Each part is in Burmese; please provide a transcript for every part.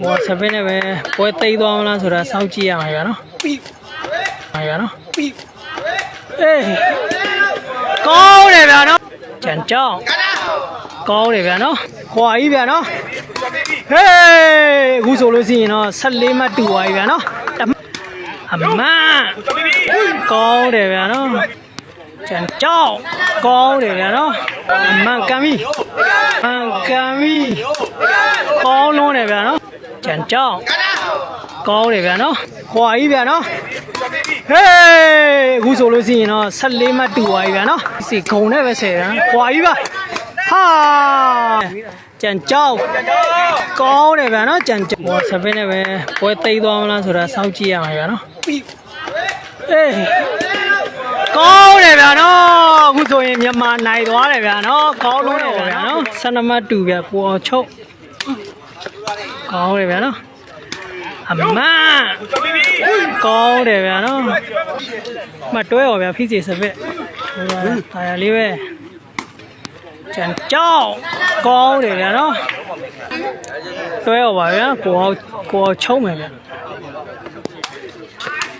ဟိုဆပင်းနဲ့ပဲပွဲသိမ်းသွားမလားဆိုတာစောင့်ကြည့်ရမှာဗျာနော်ဟာဗျာနော်အေးကောင်းတယ်ဗျာနော်ကြံကြောင်းကောင်းတယ်ဗျာနော်ခွာကြီးဗျာနော်ဟေးအခုဆိုလို့ရှိရင်တော့14မှတ်တူသွားပြီဗျာနော်တစ်မှတ်အမန်ကောင်းတယ်ဗျာနော်ကြံကြောင်းကောင်းတယ်ဗျာနော်အမန်ကံပြီအမန်ကံပြီကောင်းလုံးတယ်ဗျာနော် ကြံကြောင်းကောင်းတယ်ဗျာနော်ခွာကြီးဗျာနော်ဟေးအခုဆိုလို့ရှိရင်တော့14မှတ်တူသွားပြီဗျာနော်စီဂုံနဲ့ပဲဆယ်ဗျာခွာကြီးပါဟာကြံကြောင်းကောင်းတယ်ဗျာနော်ကြံကြောင်းဟိုဆပင်းနဲ့ပဲပွဲသိမ်းသွားမလားဆိုတာစောင့်ကြည့်ရမှာဗျာနော်အေးကောင်းတယ်ဗျာနော်အခုဆိုရင်မြန်မာနိုင်သွားတယ်ဗျာနော်ကောင်းလို့တယ်ဗျာနော်ဆန္ဒမတူဗျာကိုအောင်ချုပ် ကောင်းတယ်ဗျာနော်အမန်ကောင်းတယ်ဗျာနော်မတွဲရောဗျာဖိစီစပစ်ဟိုပါတာရလေးပဲကျန်ကြောက်ကောင်းတယ်ဗျာနော်တွဲရောပါဗျာကိုအောင်ကိုအောင်ချုံးမယ်ဗျာ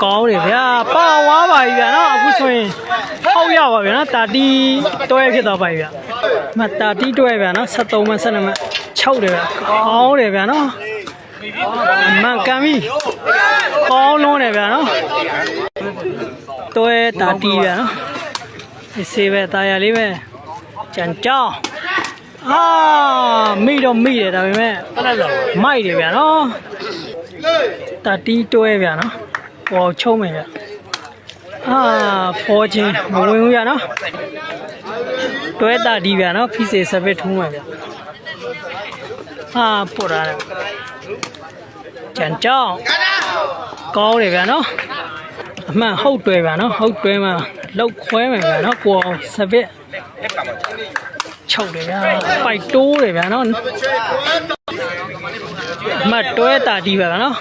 ကောင်းတယ်ဗျာပါဝါပါပြီဗျာနော်အခုဆိုရင်ဟောက်ရပါဗျာနော်တာတီတွဲဖြစ်သွားပါပြီဗျာမတာတီတွဲဗျာနော်73မ72မ6တယ်ဗျာကောင်းတယ်ဗျာနော်အ မှန်ကန်ပြီကောင်းလုံးတယ်ဗျာနော်တွဲတာတီဗျာနော်ဒီစေးပဲတာယာလေးပဲကြံကြောင်းအာမိတော့မိတယ်ဒါပေမဲ့မိုက်တယ်ဗျာနော်တာတီတွဲဗျာနော်ပေါ်ချုံးမယ်ဗျအာဖောချင်းမဝင်ဘူးဗျနော်တွဲတာဒီဗျနော်ဖိစေစပစ်ထုံးမယ်ဗျဟာပေါ်လာတယ် ကြံကြောင်းကောင်းတယ်ဗျနော်အမှန်ဟုတ်တွဲဗျနော်ဟုတ်တွဲမှာလောက်ခွဲမယ်ဗျနော်ကိုအောင်စပစ်ချုပ်တယ်ဗျပိုက်တိုးတယ်ဗျနော်အမှတ်တွဲတာဒီဗျနော်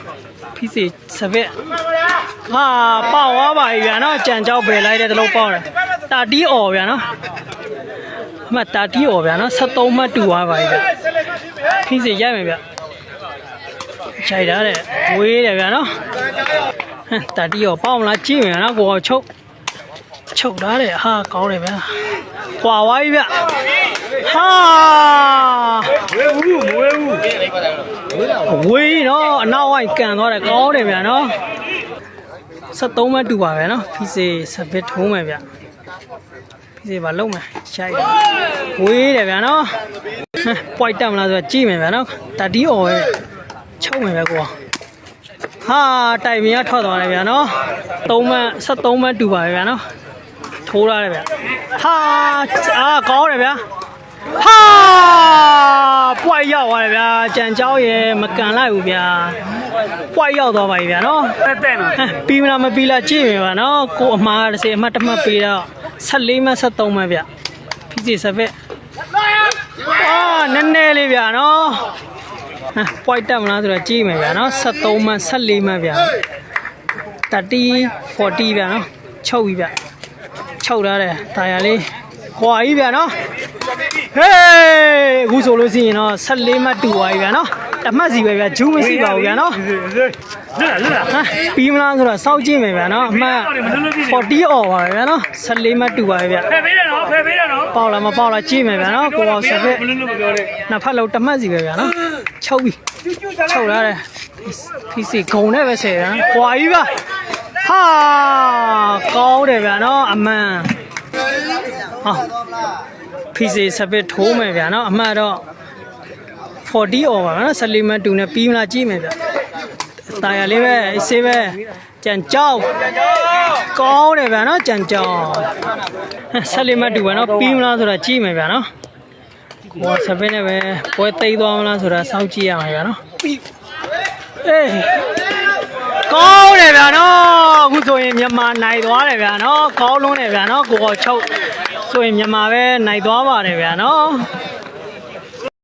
ဖိစေစပစ်ဟာပေါက်သွားပါပြီဗျာနော်ကြံကြောက်ပဲလိုက်တဲ့တလုံးပေါက်တယ်တာတီးអော်ဗျာနော်အမှတာတီးអော်ဗျာနော်73မှတ်တူသွားပါပြီဗျာခိစီရိုက်မယ်ဗျ ခြိုက်တာတဲ့ဝေးတယ်ဗျာနော်ဟမ်တတိရောပေါအောင်လားကြည့်မယ်နော်ကိုအောင်ချုပ်ချုပ်ထားတယ်ဟာကောင်းတယ်ဗျာခွာဝိုင်းဗျာဟာဝေးဘူးမဝေးဘူးဝေးနော်အနောက်ဝိုင်းကန်သွားတယ်ကောင်းတယ်ဗျာနော်73မှတူပါပဲနော်ဖီစေစပစ်ထုံးမယ်ဗျဖီစေပါလုံးမယ်ရှိုက်ဝေးတယ်ဗျာနော်ပွိုက်တက်မလားဆိုတော့ကြည့်မယ်ဗျာနော်တတိအော်ရဲ့ ချုပ်မယ်ဗျကိုဟာတိုက်ပင်ကထောက်သွားတယ်ဗျာเนาะ3မှတ်73မှတ်တူပါပဲဗျာเนาะထိုးရတယ်ဗျဟာအာကောင်းတယ်ဗျာဟာပွိုက်ရောက်သွားတယ်ဗျာကြံเจ้าရဲ့မကန်လိုက်ဘူးဗျာပွိုက်ရောက်သွားပါပြီဗျာเนาะ တက်တက်နော် ဟမ်ပြီးမလားမပြီးလားကြည့်မယ်ပါနော်ကိုအမှားတစ်စအမှတ်တစ်မှတ်ပြီးတော့14မှတ်73မှတ်ဗျဖီစီစပက်အာနည်းနည်းလေးဗျနော် ဟမ်ပွိုက်တက်မလားဆိုတော့ကြည့်မယ်ဗျနော်73မှတ်14မှတ်ဗျ30 40ဗျနော်ချုပ်ပြီဗျချုပ်ထားတယ်တာယာလေးခွာကြီးဗျနော်ဟေးအခုဆိုလို့ရှိရင်တော့14မှတ်တူသွားပြီဗျနော်တစ်မှတ်စီပဲဗျဂျူးမရှိပါဘူးဗျနော်လွတ်လာလွတ်လာဟမ်ပြီးမလားဆိုတော့စောက်ကြည့်မယ်ဗျာနော်အမှန်40 over ပါဗျာနော်14မှတ်တူပါပဲဗျာဖယ်ပေးတယ်နော်ဖယ်ပေးတယ်နော်ပေါက်လားမပေါက်လားကြည့်မယ်ဗျာနော်ကိုအောင်စပစ်မလွတ်လို့မပြောနဲ့နှစ်ဖက်လုံးတစ်မှတ်စီပဲဗျာနော် ချုပ်ပြီချုပ်လာတယ်ဖီစီဂုံနဲ့ပဲဆယ်တန်းကွာကြီးပါဟာကောင်းတယ်ဗျာနော်အမှန်ဟာဖီစီစပစ်ထိုးမယ်ဗျာနော်အမှန်တော့40 over နော်ဆလီမန်2နဲ့ပြီးမလားကြည့်မယ်ဗျာတာယာလေးပဲအစေးပဲကြံကြောက်ကောင်းတယ်ဗျာနော်ကြံကြောက်ဆလီမန်2ပဲနော်ပြီးမလားဆိုတာကြည့်မယ်ဗျာနော် ဟိုဆပင်းနဲ့ပဲပွဲသိမ်းသွားမလားဆိုတာစောင့်ကြည့်ရမှာဗျာနော်အေးကောင်းတယ်ဗျာနော်အခုဆိုရင်မြန်မာနိုင်သွားတယ်ဗျာနော်ကောင်းလုံးတယ်ဗျာနော်ကိုကောချုပ်ဆိုရင်မြန်မာပဲနိုင်သွားပါတယ်ဗျာနော်